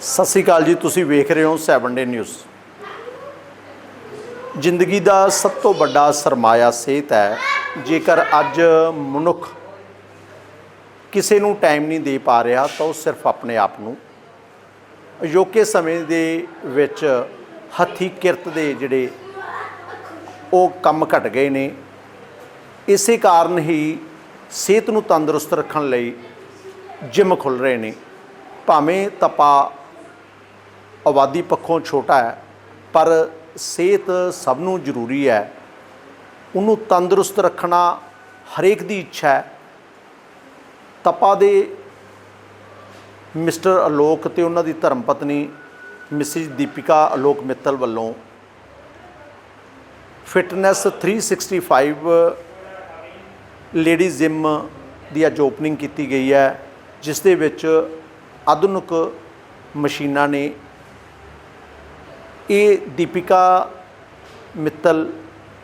ਸਤਿ ਸ੍ਰੀ ਅਕਾਲ ਜੀ, ਤੁਸੀਂ ਵੇਖ ਰਹੇ ਹੋ 7 ਡੇ ਨਿਊਜ਼। ਜ਼ਿੰਦਗੀ ਦਾ ਸਭ ਤੋਂ ਵੱਡਾ ਸਰਮਾਇਆ ਸਿਹਤ ਹੈ। ਜੇਕਰ ਅੱਜ ਮਨੁੱਖ ਕਿਸੇ ਨੂੰ ਟਾਈਮ ਨਹੀਂ ਦੇ ਪਾ ਰਿਹਾ, ਤਾਂ ਉਹ ਸਿਰਫ ਆਪਣੇ ਆਪ ਨੂੰ। ਅਜੋਕੇ ਸਮੇਂ ਦੇ ਵਿੱਚ ਹੱਥੀ ਕਿਰਤ ਦੇ ਜਿਹੜੇ ਉਹ ਕੰਮ ਘਟ ਗਏ ਨੇ। ਇਸੇ ਕਾਰਨ ਹੀ ਸਿਹਤ ਨੂੰ ਤੰਦਰੁਸਤ ਰੱਖਣ ਲਈ ਜਿਮ ਖੁੱਲ ਰਹੇ ਨੇ। ਭਾਵੇਂ ਤਪਾ ਆਬਾਦੀ ਪੱਖੋਂ ਛੋਟਾ ਹੈ, ਪਰ ਸਿਹਤ ਸਭ ਨੂੰ ਜ਼ਰੂਰੀ ਹੈ। ਉਹਨੂੰ ਤੰਦਰੁਸਤ ਰੱਖਣਾ ਹਰੇਕ ਦੀ ਇੱਛਾ ਹੈ। ਤਪਾ ਦੇ ਮਿਸਟਰ ਅਲੋਕ ਤੇ ਉਹਨਾਂ ਦੀ ਧਰਮ ਪਤਨੀ ਮਿਸਿਸ ਦੀਪਿਕਾ ਅਲੋਕ ਮਿੱਤਲ ਵੱਲੋਂ ਫਿਟਨੈਸ 365 ਲੇਡੀ ਜਿਮ ਦੀ ਅੱਜ ਓਪਨਿੰਗ ਕੀਤੀ ਗਈ ਹੈ, ਜਿਸ ਦੇ ਵਿੱਚ ਆਧੁਨਿਕ ਮਸ਼ੀਨਾਂ ਨੇ ਇਹ ਦੀਪਿਕਾ ਮਿੱਤਲ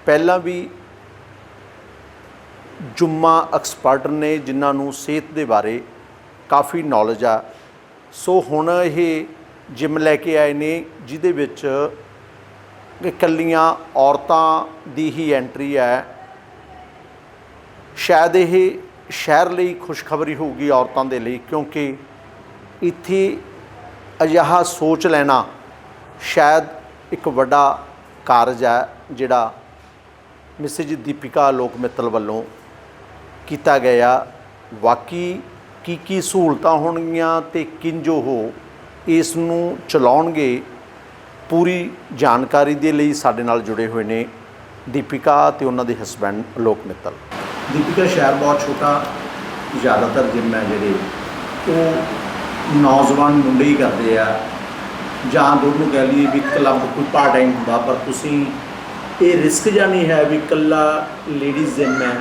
ਪਹਿਲਾਂ ਵੀ ਜੁੰਮਾ ਐਕਸਪਰਟ ਨੇ ਜਿਨ੍ਹਾਂ ਨੂੰ ਸਿਹਤ ਦੇ ਬਾਰੇ ਕਾਫੀ ਨੌਲੇਜ ਆ। ਸੋ ਹੁਣ ਇਹ ਜਿਮ ਲੈ ਕੇ ਆਏ ਨੇ, ਜਿਹਦੇ ਵਿੱਚ ਇਕੱਲੀਆਂ ਔਰਤਾਂ ਦੀ ਹੀ ਐਂਟਰੀ ਹੈ। ਸ਼ਾਇਦ ਇਹ ਸ਼ਹਿਰ ਲਈ ਖੁਸ਼ਖਬਰੀ ਹੋਊਗੀ ਔਰਤਾਂ ਦੇ ਲਈ, ਕਿਉਂਕਿ ਇੱਥੇ ਅਜਿਹਾ ਸੋਚ ਲੈਣਾ ਸ਼ਾਇਦ ਇੱਕ ਵੱਡਾ ਕਾਰਜ ਹੈ ਜਿਹੜਾ ਮਿਸਿਜ ਦੀਪਿਕਾ ਲੋਕ ਮਿੱਤਲ ਵੱਲੋਂ ਕੀਤਾ ਗਿਆ। ਵਾਕਈ ਕੀ ਕੀ ਸਹੂਲਤਾਂ ਹੋਣਗੀਆਂ ਤੇ ਕਿੰਜੋ ਉਹ ਇਸ ਨੂੰ ਚਲਾਉਣਗੇ, ਪੂਰੀ ਜਾਣਕਾਰੀ ਦੇ ਲਈ ਸਾਡੇ ਨਾਲ ਜੁੜੇ ਹੋਏ ਨੇ ਦੀਪਿਕਾ ਤੇ ਉਹਨਾਂ ਦੇ ਹਸਬੰਡ ਲੋਕ ਮਿੱਤਲ। ਦੀਪਿਕਾ, ਸ਼ਹਿਰ ਬਹੁਤ ਛੋਟਾ, ਜ਼ਿਆਦਾਤਰ ਜਿੰਮ ਹੈ ਜਿਹੜੇ, ਉਹ ਨੌਜਵਾਨ ਮੁੰਡੇ ਹੀ ਕਰਦੇ ਆ। ਜਾਂ ਦੋਨੋਂ ਕਹਿ ਲਈਏ ਵੀ ਕਲੱਬ ਕੋਈ ਪਾਰਟ ਟਾਈਮ ਹੁੰਦਾ, ਪਰ ਤੁਸੀਂ ਇਹ ਰਿਸਕ ਜਾਂ ਨਹੀਂ ਹੈ ਵੀ ਇਕੱਲਾ ਲੇਡੀਜ਼ ਜਿਮ ਹੈ,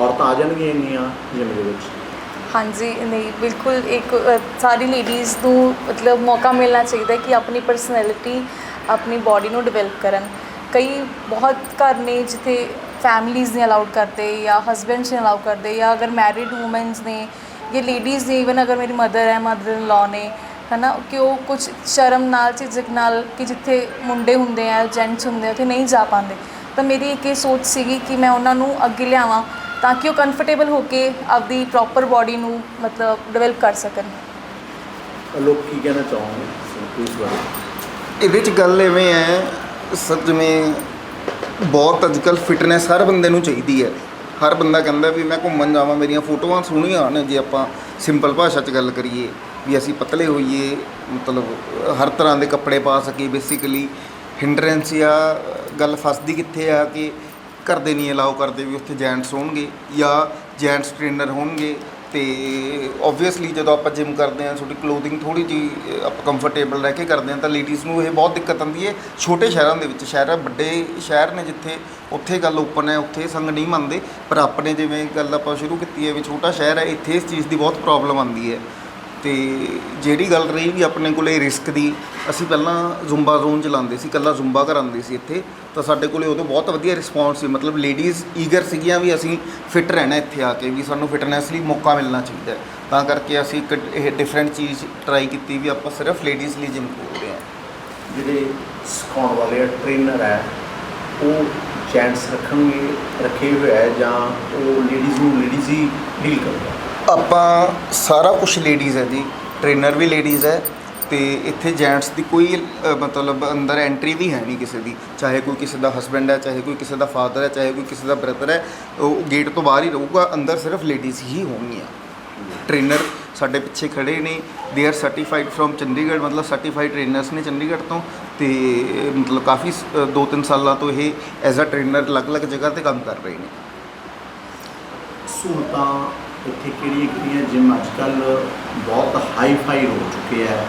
ਔਰਤਾਂ ਆ ਜਾਣਗੀਆਂ ਇੰਨੀਆਂ ਜਿਮ ਦੇ ਵਿੱਚ? ਹਾਂਜੀ, ਨਹੀਂ, ਬਿਲਕੁਲ ਇੱਕ ਸਾਰੀ ਲੇਡੀਜ਼ ਨੂੰ ਮਤਲਬ ਮੌਕਾ ਮਿਲਣਾ ਚਾਹੀਦਾ ਕਿ ਆਪਣੀ ਪਰਸਨੈਲਿਟੀ ਆਪਣੀ ਬਾਡੀ ਨੂੰ ਡਿਵੈਲਪ ਕਰਨ। ਕਈ ਬਹੁਤ ਘਰ ਨੇ ਜਿੱਥੇ ਫੈਮਲੀਜ਼ ਨੇ ਅਲਾਉਡ ਕਰਦੇ ਜਾਂ ਹਸਬੈਂਡਸ ਨੇ ਅਲਾਉ ਕਰਦੇ ਜਾਂ ਅਗਰ ਮੈਰਿਡ ਵੂਮਨਸ ਨੇ ਜਾਂ ਲੇਡੀਜ਼ ਨੇ ਇਵਨ ਅਗਰ ਮੇਰੀ ਮਦਰ ਹੈ ਮਦਰ ਇਨ ਲਾ ਨੇ ਹਨਾ ਕਿ ਉਹ ਕੁਝ ਸ਼ਰਮ ਨਾਲ ਝਿਜਕ ਨਾਲ ਕਿ ਜਿੱਥੇ ਮੁੰਡੇ ਹੁੰਦੇ ਆ ਜੈਂਟਸ ਹੁੰਦੇ ਆ ਉੱਥੇ ਨਹੀਂ ਜਾ ਪਾਉਂਦੇ। ਤਾਂ ਮੇਰੀ ਇੱਕ ਇਹ ਸੋਚ ਸੀਗੀ ਕਿ ਮੈਂ ਉਹਨਾਂ ਨੂੰ ਅੱਗੇ ਲਿਆਵਾਂ ਤਾਂ ਕਿ ਉਹ ਕੰਫਰਟੇਬਲ ਹੋ ਕੇ ਆਪਦੀ ਪ੍ਰੋਪਰ ਬਾਡੀ ਨੂੰ ਮਤਲਬ ਡਿਵੈਲਪ ਕਰ ਸਕਣ। ਲੋਕ ਕੀ ਕਹਿਣਾ ਚਾਹੋਗੇ ਇਸ ਬਾਰੇ? ਇਹਦੇ ਚ ਗੱਲ ਐਵੇਂ ਹੈ ਸਰ ਜਿਵੇਂ ਬਹੁਤ ਅੱਜਕੱਲ ਫਿਟਨੈਸ ਹਰ ਬੰਦੇ ਨੂੰ ਚਾਹੀਦੀ ਹੈ। ਹਰ ਬੰਦਾ ਕਹਿੰਦਾ ਵੀ ਮੈਂ ਘੁੰਮਣ ਜਾਵਾਂ ਮੇਰੀਆਂ ਫੋਟੋਆਂ ਸੋਹਣੀਆਂ ਨੇ ਜੇ ਆਪਾਂ ਸਿੰਪਲ ਭਾਸ਼ਾ 'ਚ ਗੱਲ ਕਰੀਏ। ਵੀ ਅਸੀਂ ਪਤਲੇ ਹੋਈਏ, ਮਤਲਬ, ਹਰ ਤਰ੍ਹਾਂ ਦੇ ਕੱਪੜੇ ਪਾ ਸਕੀਏ ਬੇਸਿਕਲੀ ਹਿੰਡਰੈਂਸ ਜਾਂ ਗੱਲ ਫਸਦੀ ਕਿੱਥੇ ਆ ਕਿ ਘਰ ਦੇ ਨਹੀਂ ਅਲਾਉ ਕਰਦੇ ਵੀ ਉੱਥੇ ਜੈਂਟਸ ਹੋਣਗੇ ਜਾਂ ਜੈਂਟਸ ਟ੍ਰੇਨਰ ਹੋਣਗੇ ਤੇ ਓਬਵੀਅਸਲੀ ਜਦੋਂ ਆਪਾਂ ਜਿਮ ਕਰਦੇ ਹਾਂ, ਤੁਹਾਡੀ ਕਲੋਥਿੰਗ ਥੋੜੀ ਜੀ ਆਪਾਂ ਕੰਫਰਟੇਬਲ ਰਹਿ ਕੇ ਕਰਦੇ ਹਾਂ, ਤਾਂ ਲੇਡੀਜ਼ ਨੂੰ ਇਹ ਬਹੁਤ ਦਿੱਕਤ ਆਉਂਦੀ ਹੈ, ਛੋਟੇ ਸ਼ਹਿਰਾਂ ਦੇ ਵਿੱਚ, ਸ਼ਹਿਰ, ਵੱਡੇ ਸ਼ਹਿਰ ਨੇ ਜਿੱਥੇ ਉੱਥੇ ਗੱਲ ਓਪਨ ਹੈ, ਉੱਥੇ ਸੰਗ ਨਹੀਂ ਮੰਨਦੇ, ਪਰ ਆਪਣੇ ਜਿਵੇਂ ਗੱਲ ਆਪਾਂ ਸ਼ੁਰੂ ਕੀਤੀ ਹੈ ਵੀ ਛੋਟਾ ਸ਼ਹਿਰ ਹੈ, ਇੱਥੇ ਇਸ ਚੀਜ਼ ਦੀ ਬਹੁਤ ਪ੍ਰੋਬਲਮ ਆਉਂਦੀ ਹੈ। ਤੇ ਜਿਹੜੀ ਗੱਲ ਰਹੀ ਵੀ ਆਪਣੇ ਕੋਲੇ ਰਿਸਕ ਦੀ, ਅਸੀਂ ਪਹਿਲਾਂ ਜ਼ੁੰਬਾ ਜ਼ੋਨ ਚਲਾਉਂਦੇ ਸੀ ਕੱਲਾ ਜ਼ੁੰਬਾ ਕਰਾਉਂਦੇ ਸੀ ਇੱਥੇ, ਤਾਂ ਸਾਡੇ ਕੋਲੇ ਉਦੋਂ ਬਹੁਤ ਵਧੀਆ ਰਿਸਪੌਂਸ ਸੀ, ਮਤਲਬ ਲੇਡੀਜ਼ ਈਗਰ ਸੀਗੀਆਂ ਵੀ ਅਸੀਂ ਫਿਟ ਰਹਿਣਾ ਇੱਥੇ ਆ ਕੇ, ਵੀ ਸਾਨੂੰ ਫਿਟਨੈਸ ਲਈ ਮੌਕਾ ਮਿਲਣਾ ਚਾਹੀਦਾ ਤਾਂ ਕਰਕੇ ਅਸੀਂ ਇੱਕ ਇਹ ਡਿਫਰੈਂਟ ਚੀਜ਼ ਟਰਾਈ ਕੀਤੀ ਵੀ ਆਪਾਂ ਸਿਰਫ ਲੇਡੀਜ਼ ਲਈ ਜਿਮ ਖੋਲਦੇ ਹਾਂ। ਜਿਹੜੇ ਸਿਖਾਉਣ ਵਾਲੇ ਟ੍ਰੇਨਰ ਹੈ, ਉਹ ਜੈਂਟਸ ਰੱਖਣਗੇ, ਰੱਖੇ ਹੋਏ ਹੈ ਜਾਂ ਉਹ ਲੇਡੀਜ਼ ਨੂੰ ਲੇਡੀਜ਼ ਹੀ ਡੀਲ ਕਰਦਾ ਆਪਾਂ ਸਾਰਾ ਕੁਝ ਲੇਡੀਜ਼ ਹੈ ਜੀ। ਟ੍ਰੇਨਰ ਵੀ ਲੇਡੀਜ਼ ਹੈ ਤੇ ਇੱਥੇ ਜੈਂਟਸ ਦੀ ਕੋਈ ਅ, ਮਤਲਬ ਅੰਦਰ ਐਂਟਰੀ ਵੀ ਹੈ ਨਹੀਂ ਕਿਸੇ ਦੀ। ਚਾਹੇ ਕੋਈ ਕਿਸੇ ਦਾ ਹਸਬੈਂਡ ਹੈ ਚਾਹੇ ਕੋਈ ਕਿਸੇ ਦਾ ਫਾਦਰ ਹੈ ਚਾਹੇ ਕੋਈ ਕਿਸੇ ਦਾ ਬ੍ਰਦਰ ਹੈ ਉਹ ਗੇਟ ਤੋਂ ਬਾਹਰ ਹੀ ਰਹੂਗਾ ਅੰਦਰ ਸਿਰਫ ਲੇਡੀਜ਼ ਹੀ ਹੋਣਗੀਆਂ। ਟ੍ਰੇਨਰ ਸਾਡੇ ਪਿੱਛੇ ਖੜੇ ਨੇ they are certified from Chandigarh ਮਤਲਬ ਸਰਟੀਫਾਈਡ ਟ੍ਰੇਨਰਸ ਨੇ ਚੰਡੀਗੜ੍ਹ ਤੋਂ। ਤੇ ਮਤਲਬ ਕਾਫੀ 2-3 ਸਾਲਾਂ ਤੋਂ ਇਹ ਐਜ਼ ਅ ਟ੍ਰੇਨਰ ਅਲੱਗ-ਅਲੱਗ ਜਗ੍ਹਾ ਤੇ ਕੰਮ ਕਰ ਰਹੇ ਨੇ। ਸਹੂਲਤਾਂ ਇੱਥੇ ਕਿਹੜੀਆਂ ਕਿਹੜੀਆਂ ਜਿਮ ਅੱਜ ਕੱਲ ਬਹੁਤ ਹਾਈ ਫਾਈ ਹੋ ਚੁੱਕੇ ਹੈ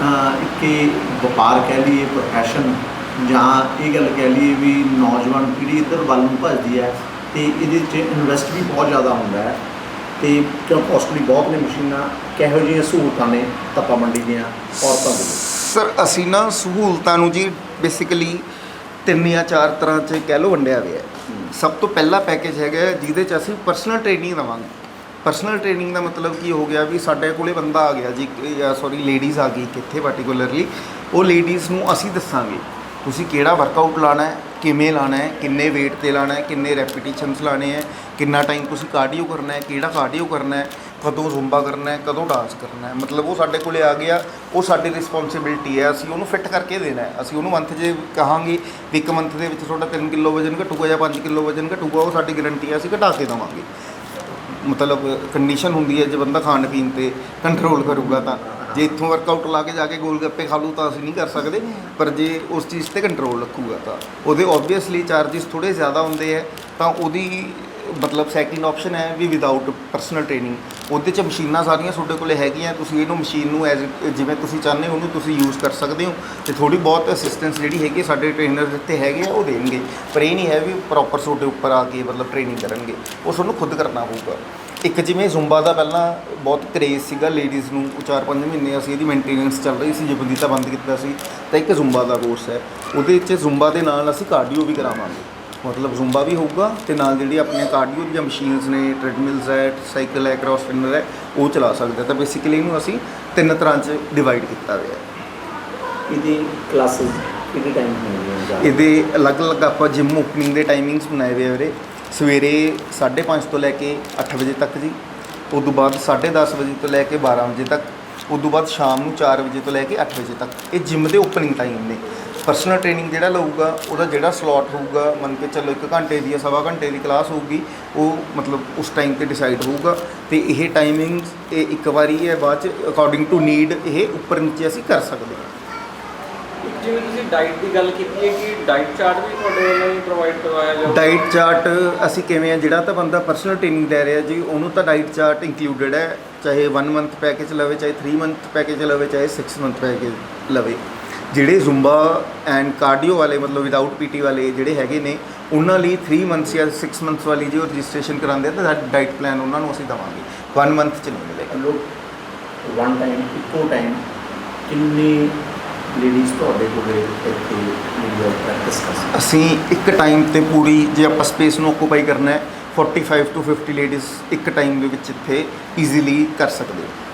ਤਾਂ ਇੱਕ ਇਹ ਵਪਾਰ ਕਹਿ ਲਈਏ ਪ੍ਰੋਫੈਸ਼ਨ ਜਾਂ ਇਹ ਗੱਲ ਕਹਿ ਲਈਏ ਵੀ ਨੌਜਵਾਨ ਪੀੜ੍ਹੀ ਇੱਧਰ ਵੱਲ ਨੂੰ ਭੱਜਦੀ ਹੈ ਤੇ ਇਹਦੇ 'ਚ ਇਨਵੈਸਟ ਵੀ ਬਹੁਤ ਜ਼ਿਆਦਾ ਹੁੰਦਾ ਹੈ ਤੇ ਕਿਉਂ ਕੋਸਟਲੀ ਬਹੁਤ ਨੇ ਮਸ਼ੀਨਾਂ ਕਿਹੋ ਜਿਹੀਆਂ ਸਹੂਲਤਾਂ ਨੇ ਤਪਾ ਮੰਡੀ ਦੀਆਂ ਔਰਤਾਂ ਦੇ ਸਰ ਅਸੀਂ ਨਾ ਸਹੂਲਤਾਂ ਨੂੰ ਜੀ ਬੇਸਿਕਲੀ ਤਿੰਨ ਜਾਂ ਚਾਰ ਤਰ੍ਹਾਂ 'ਚ ਕਹਿ ਲਓ ਵੰਡਿਆ ਹੋਇਆ ਸਭ ਤੋਂ ਪਹਿਲਾ ਪੈਕੇਜ ਹੈਗਾ ਜਿਹਦੇ 'ਚ ਅਸੀਂ ਪਰਸਨਲ ਟ੍ਰੇਨਿੰਗ ਦੇਵਾਂਗੇ। ਪਰਸਨਲ ਟ੍ਰੇਨਿੰਗ ਦਾ ਮਤਲਬ ਕੀ ਹੋ ਗਿਆ ਵੀ ਸਾਡੇ ਕੋਲੇ ਬੰਦਾ ਆ ਗਿਆ ਜੀ ਸੌਰੀ ਲੇਡੀਜ਼ ਆ ਗਈ ਕਿੱਥੇ ਪਾਰਟਿਕੂਲਰਲੀ ਉਹ ਲੇਡੀਜ਼ ਨੂੰ ਅਸੀਂ ਦੱਸਾਂਗੇ, ਤੁਸੀਂ ਕਿਹੜਾ ਵਰਕਆਊਟ ਲਾਣਾ ਹੈ, ਕਿਵੇਂ ਲਾਣਾ ਹੈ, ਕਿੰਨੇ weight ਤੇ ਲਾਣਾ ਹੈ, ਕਿੰਨੇ ਰੈਪੀਟੀਸ਼ਨਸ ਲਾਣੇ ਹੈ, ਕਿੰਨਾ ਟਾਈਮ ਤੁਸੀਂ ਕਾਰਡੀਓ ਕਰਨਾ ਹੈ, ਕਿਹੜਾ ਕਾਰਡੀਓ ਕਰਨਾ ਹੈ, ਕਦੋਂ ਜ਼ੁੰਬਾ ਕਰਨਾ ਹੈ, ਕਦੋਂ ਡਾਂਸ ਕਰਨਾ ਹੈ, ਮਤਲਬ ਉਹ ਸਾਡੇ ਕੋਲੇ ਆ ਗਿਆ, ਉਹ ਸਾਡੀ ਰਿਸਪੌਂਸਿਬਿਲਟੀ ਹੈ, ਅਸੀਂ ਉਹਨੂੰ ਫਿੱਟ ਕਰਕੇ ਦੇਣਾ ਹੈ, ਅਸੀਂ ਉਹਨੂੰ ਮੰਥ ਜੇ ਕਹਾਂਗੇ ਵੀ ਇੱਕ ਮੰਥ ਦੇ ਵਿੱਚ ਤੁਹਾਡਾ 3 ਕਿਲੋ ਵਜਨ ਘਟੂਗਾ ਜਾਂ 5 ਕਿਲੋ ਵਜਨ ਘਟੂਗਾ, ਉਹ ਸਾਡੀ ਗਾਰੰਟੀ ਹੈ, ਅਸੀਂ ਘਟਾ ਕੇ ਦੇਵਾਂਗੇ। ਮਤਲਬ ਕੰਡੀਸ਼ਨ ਹੁੰਦੀ ਹੈ, ਜੇ ਬੰਦਾ ਖਾਣ ਪੀਣ ਤੇ ਕੰਟਰੋਲ ਕਰੂਗਾ ਤਾਂ। ਜੇ ਇੱਥੋਂ ਵਰਕਆਊਟ ਲਾ ਕੇ ਜਾ ਕੇ ਗੋਲ ਗੱਪੇ ਖਾ ਲੂ ਤਾਂ ਅਸੀਂ ਨਹੀਂ ਕਰ ਸਕਦੇ, ਪਰ ਜੇ ਉਸ ਚੀਜ਼ ਤੇ ਕੰਟਰੋਲ ਰੱਖੂਗਾ ਤਾਂ। ਉਹਦੇ ਓਬਵੀਅਸਲੀ ਚਾਰजेस ਥੋੜੇ ਜ਼ਿਆਦਾ ਹੁੰਦੇ ਹੈ, ਤਾਂ ਉਹਦੀ ਮਤਲਬ ਸੈਕਿੰਡ ਆਪਸ਼ਨ ਹੈ ਵੀ ਵਿਦਆਊਟ ਪਰਸਨਲ ਟ੍ਰੇਨਿੰਗ ਉਹਦੇ ਚ ਮਸ਼ੀਨਾਂ ਸਾਰੀਆਂ ਤੁਹਾਡੇ ਕੋਲੇ ਹੈਗੀਆਂ, ਤੁਸੀਂ ਇਹਨੂੰ ਮਸ਼ੀਨ ਨੂੰ ਐਜ਼ ਜਿਵੇਂ ਤੁਸੀਂ ਚਾਹੁੰਦੇ ਹੋ, ਉਹਨੂੰ ਤੁਸੀਂ ਯੂਜ਼ ਕਰ ਸਕਦੇ ਹੋ। ਤੇ ਥੋੜੀ ਬਹੁਤ ਅਸਿਸਟੈਂਸ ਜਿਹੜੀ ਹੈਗੀ ਸਾਡੇ ਟ੍ਰੇਨਰ ਦਿੱਤੇ ਹੈਗੇ ਆ, ਉਹ ਦੇਣਗੇ। ਪਰ ਇਹ ਨਹੀਂ ਹੈ ਵੀ ਪ੍ਰੋਪਰ ਤੁਹਾਡੇ ਉੱਪਰ ਆ ਕੇ ਮਤਲਬ ਟ੍ਰੇਨਿੰਗ ਕਰਨਗੇ। ਉਹ ਤੁਹਾਨੂੰ ਖੁਦ ਕਰਨਾ ਪਊਗਾ। ਇੱਕ ਜਿਵੇਂ ਜ਼ੁੰਬਾ ਦਾ ਪਹਿਲਾਂ ਬਹੁਤ ਕਰੇਜ਼ ਸੀਗਾ ਲੇਡੀਜ਼ ਨੂੰ 4-5 ਮਹੀਨੇ ਅਸੀਂ ਇਹਦੀ ਮੇਨਟੇਨੈਂਸ ਚੱਲ ਰਹੀ ਸੀ ਜਬੰਦੀ ਤਾਂ ਬੰਦ ਕੀਤਾ ਸੀ। ਤਾਂ ਇੱਕ ਜ਼ੁੰਬਾ ਦਾ ਕੋਰਸ ਹੈ। ਉਹਦੇ ਵਿੱਚ ਜ਼ੁੰਬਾ ਦੇ ਨਾਲ ਅਸੀਂ ਕਾਰਡੀਓ ਵੀ ਕਰਾਵਾਂਗੇ। ਮਤਲਬ ਜ਼ੁੰਬਾ ਵੀ ਹੋਊਗਾ ਤੇ ਨਾਲ ਜਿਹੜੀ ਆਪਣੀਆਂ ਕਾਰਡੀਓ ਦੀਆਂ ਮਸ਼ੀਨਸ ਨੇ ਟ੍ਰੈਡਮਿਲਸ ਹੈ ਸਾਈਕਲ ਹੈ ਕ੍ਰਾਸ ਟ੍ਰੇਨਰ ਹੈ ਉਹ ਚਲਾ ਸਕਦੇ ਤਾਂ ਬੇਸਿਕਲੀ ਇਹਨੂੰ ਅਸੀਂ ਤਿੰਨ ਤਰ੍ਹਾਂ 'ਚ ਡਿਵਾਈਡ ਕੀਤਾ ਹੋਇਆ ਹੈ। ਇਹਦੀ ਕਲਾਸਿਸ ਕਿਹੜੇ ਟਾਈਮ ਹੋਣਗੀਆਂ ਇਹਦੇ ਅਲੱਗ-ਅਲੱਗ ਆਪਾਂ ਜਿਮ ਓਪਨਿੰਗ ਦੇ ਟਾਈਮਿੰਗਸ ਬਣਾਏ ਹੋਏ ਵੀਰੇ। ਸਵੇਰੇ 5:30 ਤੋਂ ਲੈ ਕੇ 8 ਵਜੇ ਤੱਕ ਜੀ। ਉਸ ਤੋਂ ਬਾਅਦ 10:30 ਵਜੇ ਤੋਂ ਲੈ ਕੇ 12 ਵਜੇ ਤੱਕ। ਉਸ ਤੋਂ ਬਾਅਦ ਸ਼ਾਮ ਨੂੰ 4 ਵਜੇ ਤੋਂ ਲੈ ਕੇ 8 ਵਜੇ ਤੱਕ। ਇਹ ਜਿਮ ਦੇ ਓਪਨਿੰਗ ਟਾਈਮ ਨੇ। ਪਰਸਨਲ ਟ੍ਰੇਨਿੰਗ ਜਿਹੜਾ ਲਊਗਾ ਉਹਦਾ ਜਿਹੜਾ ਸਲੋਟ ਹੋਊਗਾ ਮੰਨ ਕੇ ਚੱਲੋ 1 ਘੰਟੇ ਦੀ ਜਾਂ ਸਵਾ ਘੰਟੇ ਦੀ ਕਲਾਸ ਹੋਊਗੀ ਉਹ ਮਤਲਬ ਉਸ ਟਾਈਮ ਤੇ ਡਿਸਾਈਡ ਹੋਊਗਾ। ਤੇ ਇਹ ਟਾਈਮਿੰਗਸ ਇਹ ਇੱਕ ਵਾਰੀ ਹੈ ਬਾਅਦ ਚ ਅਕੋਰਡਿੰਗ ਟੂ ਨੀਡ ਇਹ ਉੱਪਰ ਨੀਚੇ ਅਸੀਂ ਕਰ ਸਕਦੇ ਹਾਂ। ਇੱਕ ਜਿਵੇਂ ਤੁਸੀਂ ਡਾਈਟ ਦੀ ਗੱਲ ਕੀਤੀ ਹੈ ਕਿ ਡਾਈਟ ਚਾਰਟ ਵੀ ਤੁਹਾਡੇ ਵੱਲੋਂ ਪ੍ਰੋਵਾਈਡ ਕਰਵਾਇਆ ਜਾਊਗਾ। ਡਾਈਟ ਚਾਰਟ ਅਸੀਂ ਕਿਵੇਂ ਆ ਜਿਹੜਾ ਤਾਂ ਬੰਦਾ ਪਰਸਨਲ ਟ੍ਰੇਨਿੰਗ ਲੈ ਰਿਹਾ ਜੀ ਉਹਨੂੰ ਤਾਂ ਡਾਈਟ ਚਾਰਟ ਇੰਕਲੂਡਡ ਹੈ। ਚਾਹੇ 1 ਮੰਥ ਪੈਕੇਜ ਲਵੇ ਚਾਹੇ 3 ਮੰਥ ਪੈਕੇਜ ਲਵੇ ਚਾਹੇ 6 ਮੰਥ ਪੈਕੇਜ ਲਵੇ। ਜਿਹੜੇ ਜ਼ੁੰਬਾ ਐਂਡ ਕਾਰਡੀਓ ਵਾਲੇ ਮਤਲਬ ਵਿਦਆਊਟ ਪੀਟੀ ਵਾਲੇ ਜਿਹੜੇ ਹੈਗੇ ਨੇ ਉਹਨਾਂ ਲਈ 3 ਮੰਥਸ ਜਾਂ 6 ਮੰਥਸ ਵਾਲੀ ਜੋ ਰਜਿਸਟ੍ਰੇਸ਼ਨ ਕਰਾਉਂਦੇ ਆ ਤਾਂ ਡਾਈਟ ਪਲਾਨ ਉਹਨਾਂ ਨੂੰ ਅਸੀਂ ਦਵਾਂਗੇ। 1 ਮੰਥ ਚ ਨਹੀਂ ਮਿਲੇਗਾ। ਲੋਕ ਵਨ ਟਾਈਮ ਇੱਕੋ ਟਾਈਮ ਕਿੰਨੀ ਲੇਡੀਜ਼ ਤੁਹਾਡੇ ਕੋਲੇ ਇੱਥੇ ਵੀਡੀਓ ਪ੍ਰੈਕਟਿਸ ਕਰ ਅਸੀਂ ਇੱਕ ਟਾਈਮ ਤੇ ਪੂਰੀ ਜੇ ਆਪਾਂ ਸਪੇਸ ਨੂੰ ਓਕੂਪਾਈ ਕਰਨਾ ਹੈ 45 ਤੋਂ 50 ਲੇਡੀਜ਼ ਇੱਕ ਟਾਈਮ ਦੇ ਵਿੱਚ ਇੱਥੇ ਈਜ਼ੀਲੀ ਕਰ ਸਕਦੇ ਹੋ।